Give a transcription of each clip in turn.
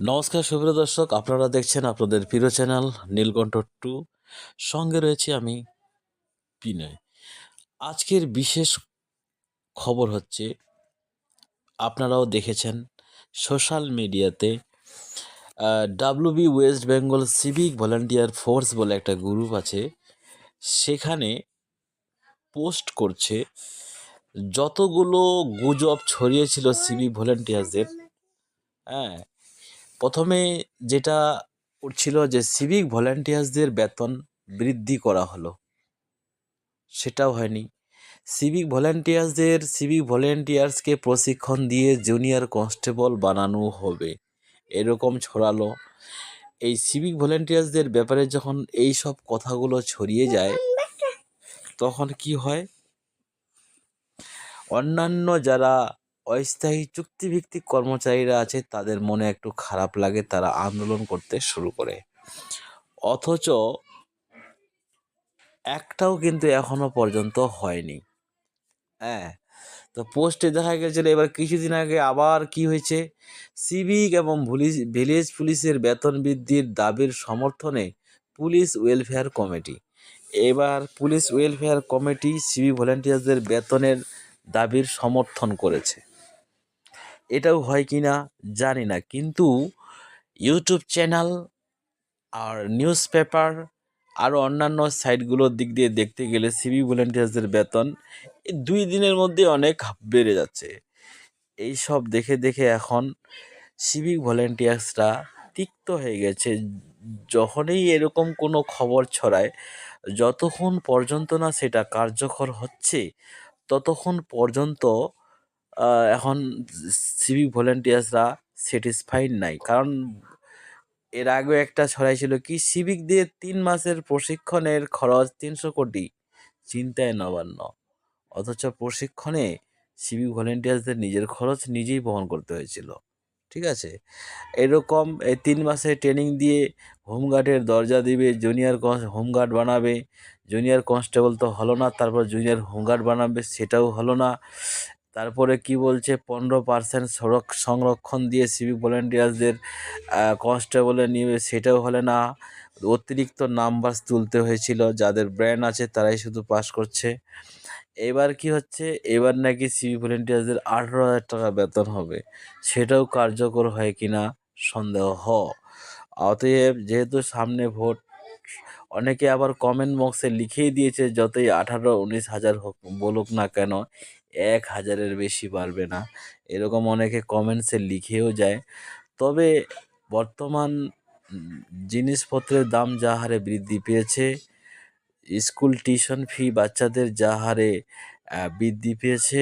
নমস্কার, সুপ্রিয় দর্শক, আপনারা দেখছেন আপনাদের প্রিয় চ্যানেল নীলকণ্ঠ টু। সঙ্গে রয়েছে আমি বিনয়। আজকের বিশেষ খবর হচ্ছে, আপনারাও দেখেছেন সোশ্যাল মিডিয়াতে WB West Bengal civic volunteer force বলে একটা গ্রুপ আছে, সেখানে পোস্ট করছে, যতগুলো গুজব ছড়িয়েছিল সিভিক ভলেন্টিয়ারদের হ্যাঁ প্রথমে যেটা উঠছিল যে সিভিক ভলেন্টিয়ার্সদের বেতন বৃদ্ধি করা হলো। সেটাও হয়নি। সিভিক ভলেন্টিয়ার্সদের সিভিক ভলেন্টিয়ার্সকে প্রশিক্ষণ দিয়ে জুনিয়র কনস্টেবল বানানো হবে। এরকম ছড়ালো। এই সিভিক ভলেন্টিয়ার্সদের ব্যাপারে যখন এই সব কথাগুলো ছড়িয়ে যায়, তখন কি হয়? অন্যান্য যারা অস্থায়ী চুক্তিভিত্তিক কর্মচারীরা আছে, তাদের মনে একটু খারাপ লাগে, তারা আন্দোলন করতে শুরু করে। অথচ একটাও কিন্তু এখনও পর্যন্ত হয়নি। হ্যাঁ তো পোস্টে দেখা গেছিল, এবার কিছুদিন আগে আবার কি হয়েছে? সিভিক এবং পুলিশ ভিলেজ পুলিশের বেতন বৃদ্ধির দাবির সমর্থনে পুলিশ ওয়েলফেয়ার কমিটি। এবার পুলিশ ওয়েলফেয়ার কমিটি সিভিক ভলেন্টিয়ারদের বেতনের দাবির সমর্থন করেছে। এটাও হয় কি না জানি না। কিন্তু ইউটিউব চ্যানেল আর নিউজ পেপার আরও অন্যান্য সাইটগুলোর দিক দিয়ে দেখতে গেলে সিভি ভলেন্টিয়ার্সদের বেতন দুই দিনের মধ্যে অনেক বেড়ে যাচ্ছে। এই সব দেখে দেখে এখন সিভিক ভলেন্টিয়ার্সরা তিক্ত হয়ে গেছে। যখনই এরকম কোনো খবর ছড়ায়, যতক্ষণ পর্যন্ত না সেটা কার্যকর হচ্ছে, ততক্ষণ পর্যন্ত এখন সিভিক ভলেন্টিয়ার্সরা স্যাটিসফাইড নাই। কারণ এর আগেও একটা ছড়াই ছিল কি সিভিক দিয়ে তিন মাসের প্রশিক্ষণের খরচ তিনশো কোটি, চিন্তায় নবান্ন। অথচ প্রশিক্ষণে সিভিক ভলেন্টিয়ার্সদের নিজের খরচ নিজেই বহন করতে হয়েছিল। ঠিক আছে? এরকম এই তিন মাসের ট্রেনিং দিয়ে হোমগার্ডের দরজা দিবে জুনিয়র হোমগার্ড বানাবে জুনিয়র কনস্টেবল তো হলো না, তারপর জুনিয়র হোমগার্ড বানাবে, সেটাও হলো না। তারপরে কি বলছে? পনেরো পার্সেন্ট সড়ক সংরক্ষণ দিয়ে সিভিক ভলেন্টিয়ার্সদের কনস্টেবলে নিয়ে সেটাও হলে না। অতিরিক্ত নাম্বার তুলতে হয়েছিল, যাদের ব্র্যান্ড আছে তারাই শুধু পাস করছে। এবার কি হচ্ছে? এবার নাকি সিভিক ভলেন্টিয়ার্সদের আঠেরো হাজার টাকা বেতন হবে। সেটাও কার্যকর হয় কিনা? সন্দেহ হ। অতএব যেহেতু সামনে ভোট, অনেকে আবার কমেন্ট বক্সে লিখেই দিয়েছে, যতই আঠারো, উনিশ হাজার হোক, বলুক না কেন এক হাজারের বেশি বাড়বে না। এরকম অনেকে কমেন্টসে লিখেও যায়। তবে বর্তমান জিনিসপত্রের দাম যা হারে বৃদ্ধি পেয়েছে, স্কুল টিউশন ফি বাচ্চাদের যা হারে বৃদ্ধি পেয়েছে,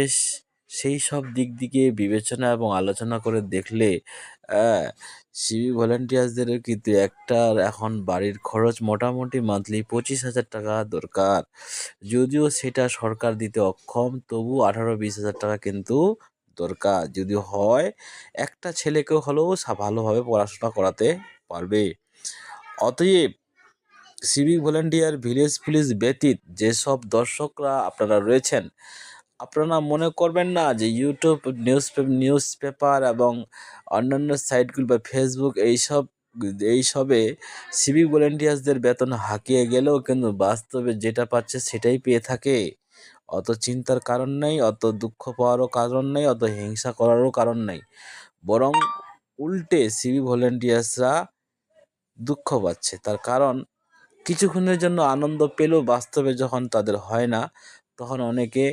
সেই সব দিক দিকে বিবেচনা এবং আলোচনা করে দেখলে সিভি ভলেন্টিয়ার্সদের কিন্তু একটা এখন বাড়ির খরচ মোটামুটি মান্থলি পঁচিশ হাজার টাকা দরকার। যদিও সেটা সরকার দিতে অক্ষম, তবু আঠারো বিশ হাজার টাকা কিন্তু দরকার। যদি হয়, একটা ছেলেকেও হলেও ভালোভাবে পড়াশোনা করাতে পারবে। অতএব সিভিক ভলেন্টিয়ার ভিলেজ পুলিশ ব্যতীত যেসব দর্শকরা আপনারা রয়েছেন আপনারা মনে করবেন না যে ইউটিউব নিউজ নিউজ পেপার এবং অন্যান্য সাইটগুলো বা ফেসবুক এইসব, এইসবে সিভিক ভলেন্টিয়ার্সদের বেতন হাঁকিয়ে গেলেও কিন্তু বাস্তবে যেটা পাচ্ছে সেটাই পেয়ে থাকে। অত চিন্তার কারণ নেই, অত দুঃখ পাওয়ারও কারণ নেই, অত হিংসা করারও কারণ নেই। বরং উল্টে সিভি ভলেন্টিয়ার্সরা দুঃখ পাচ্ছে। তার কারণ কিছুক্ষণের জন্য আনন্দ পেলেও বাস্তবে যখন তাদের হয় না, তখন অনেকে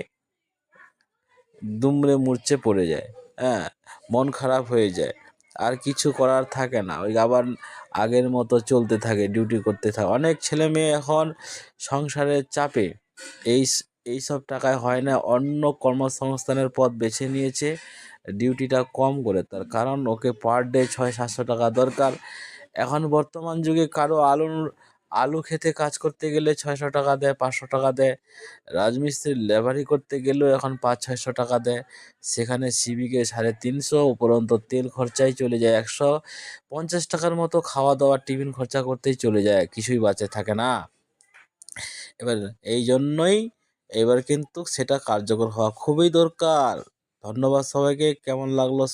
দুমড়ে মূর্ছে পড়ে যায় হ্যাঁ মন খারাপ হয়ে যায়। আর কিছু করার থাকে না, ওই আবার আগের মতো চলতে থাকে ডিউটি করতে থাকে। অনেক ছেলে মেয়ে এখন সংসারের চাপে, এই এই সব টাকায় হয় না, অন্য কর্মসংস্থানের পথ বেছে নিয়েছে ডিউটিটা কম করে। তার কারণ ওকে পার ডে ছয় সাতশো টাকা দরকার। এখন বর্তমান যুগে কারও আলুর আলু খেতে কাজ করতে গেলে ছয়শো টাকা দেয়, পাঁচশো টাকা দেয়। রাজমিস্ত্রির লেবারি করতে গেলেও এখন পাঁচ, ছয়শো টাকা দেয়। সেখানে সিভিকে সাড়ে তিনশো, উপরন্ত তেল খরচাই চলে যায় একশো। পঞ্চাশ টাকার মতো খাওয়া দাওয়া টিফিন খরচা করতেই চলে যায়, কিছুই বাঁচে থাকে না। এবার এই জন্যই এবার কিন্তু সেটা কার্যকর হওয়া খুবই দরকার। ধন্যবাদ সবাইকে, কেমন লাগল?